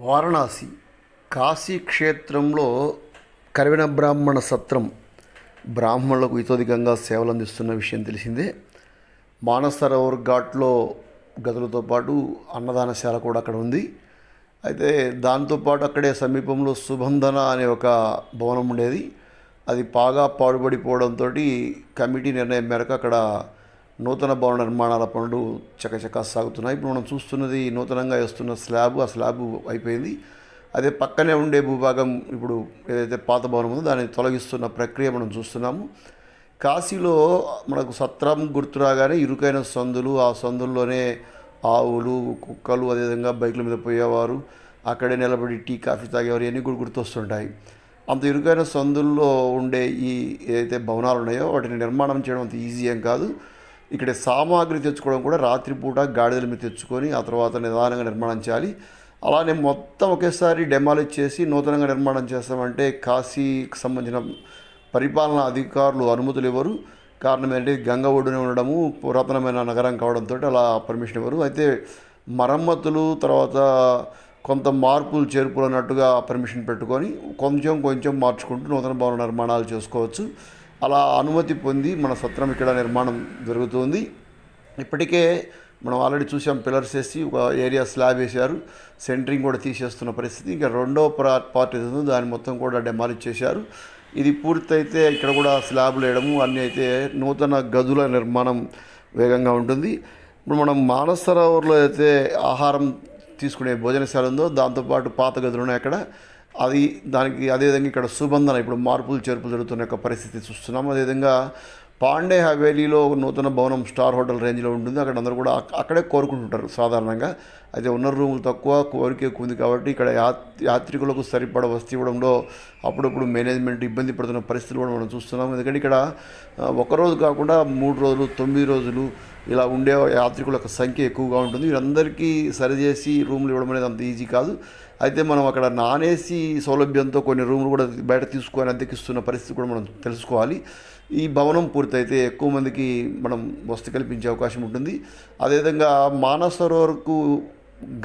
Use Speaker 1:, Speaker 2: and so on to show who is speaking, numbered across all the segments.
Speaker 1: వారణాసి కాశీ క్షేత్రంలో కరివిన బ్రాహ్మణ సత్రం బ్రాహ్మణులకు ఇతోధికంగా సేవలు అందిస్తున్న విషయం తెలిసిందే. మానసరోవర్ ఘాట్లో గదులతో పాటు అన్నదానశాల కూడా అక్కడ ఉంది. అయితే దాంతోపాటు అక్కడే సమీపంలో సుబంధన అనే ఒక భవనం ఉండేది. అది బాగా పాడుపడిపోవడంతో కమిటీ నిర్ణయం మేరకు అక్కడ నూతన భవన నిర్మాణాల పనులు చకచకా సాగుతున్నాయి. ఇప్పుడు మనం చూస్తున్నది నూతనంగా వేస్తున్న స్లాబ్ ఆ స్లాబ్ అయిపోయింది. అదే పక్కనే ఉండే భూభాగం ఇప్పుడు ఏదైతే పాత భవనం ఉందో దాన్ని తొలగిస్తున్న ప్రక్రియ మనం చూస్తున్నాము. కాశీలో మనకు సత్రం గుర్తురాగానే ఇరుకైన సందులు ఆ సందుల్లోనే ఆవులు కుక్కలు అదేవిధంగా బైకుల మీద పోయేవారు. అక్కడే నిలబడి టీ కాఫీ తాగేవారు. ఇవన్నీ కూడా గుర్తొస్తుంటాయి. అంత ఇరుకైన సందుల్లో ఉండే ఈ ఏదైతే భవనాలు ఉన్నాయో వాటిని నిర్మాణం చేయడం అంత ఈజీ ఏం కాదు. ఇక్కడ సామాగ్రి తెచ్చుకోవడం కూడా రాత్రిపూట గాడిదల మీద తెచ్చుకొని ఆ తర్వాత నిదానంగా నిర్మాణం చేయాలి. అలానే మొత్తం ఒకేసారి డెమాలిష్ చేసి నూతనంగా నిర్మాణం చేస్తామంటే కాశీకి సంబంధించిన పరిపాలనా అధికారులు అనుమతులు ఇవ్వరు. కారణం ఏంటంటే గంగ ఒడ్డున ఉండడము పురాతనమైన నగరం కావడంతో అలా పర్మిషన్ ఇవ్వరు. అయితే మరమ్మతులు తర్వాత కొంత మార్పులు చేర్పులు అన్నట్టుగా పర్మిషన్ పెట్టుకొని కొంచెం కొంచెం మార్చుకుంటూ నూతన భవన నిర్మాణాలు చేసుకోవచ్చు. అలా అనుమతి పొంది మన సత్రం ఇక్కడ నిర్మాణం జరుగుతుంది. ఇప్పటికే మనం ఆల్రెడీ చూసాం పిల్లర్స్ వేసి ఒక ఏరియా స్లాబ్ వేశారు. సెంటరింగ్ కూడా తీసేస్తున్న పరిస్థితి. ఇంకా రెండో ప్రా పార్ట్ ఏది ఉందో దాన్ని మొత్తం కూడా డెమాలిష్ చేశారు. ఇది పూర్తయితే ఇక్కడ కూడా స్లాబ్లు వేయడము అన్నీ అయితే నూతన గదుల నిర్మాణం వేగంగా ఉంటుంది. ఇప్పుడు మనం మానసరోవర్లో అయితే ఆహారం తీసుకునే భోజనశాల ఉందో దాంతోపాటు పాత గదులు ఉన్నాయి అక్కడ. అది దానికి అదేవిధంగా ఇక్కడ సుబంధన ఇప్పుడు మార్పులు చేర్పులు జరుగుతున్న యొక్క పరిస్థితి చూస్తున్నాం. అదేవిధంగా పాండే హవేలీలో ఒక నూతన భవనం స్టార్ హోటల్ రేంజ్లో ఉంటుంది. అక్కడ అందరూ కూడా అక్కడే కోరుకుంటుంటారు సాధారణంగా. అయితే ఉన్న రూములు తక్కువ కోరిక ఎక్కువ ఉంది కాబట్టి ఇక్కడ యాత్ యాత్రికులకు సరిపడ వస్తు ఇవ్వడంలో అప్పుడప్పుడు మేనేజ్మెంట్ ఇబ్బంది పడుతున్న పరిస్థితులు కూడా మనం చూస్తున్నాం. ఎందుకంటే ఇక్కడ ఒకరోజు ఒక రోజు కాకుండా మూడు రోజులు తొమ్మిది రోజులు ఇలా ఉండే యాత్రికుల యొక్క సంఖ్య ఎక్కువగా ఉంటుంది. వీరందరికీ సరిచేసి రూమ్లు ఇవ్వడం అనేది అంత ఈజీ కాదు. అయితే మనం అక్కడ నాన్ ఏసీ సౌలభ్యంతో కొన్ని రూములు కూడా బయట తీసుకొని అద్దెకిస్తున్న పరిస్థితి కూడా మనం తెలుసుకోవాలి. ఈ భవనం పూర్తయితే ఎక్కువ మందికి మనం వసతి కల్పించే అవకాశం ఉంటుంది. అదేవిధంగా మానసరోవరకు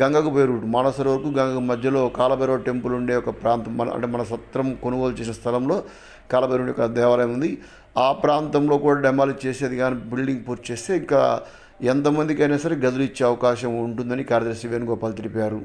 Speaker 1: గంగకు పోయే రూట్. మానసరోవరకు గంగకు మధ్యలో కాలభైరవ టెంపుల్ ఉండే ఒక ప్రాంతం. మన అంటే మన సత్రం కొనుగోలు చేసిన స్థలంలో కాలభైరవుడి యొక్క దేవాలయం ఉంది. ఆ ప్రాంతంలో కూడా డెమాలిష్ చేసేది కానీ బిల్డింగ్ పూర్తి చేస్తే ఇంకా ఎంతమందికైనా సరే గదులు ఇచ్చే అవకాశం ఉంటుందని కార్యదర్శి వేణుగోపాల్ తెలిపారు.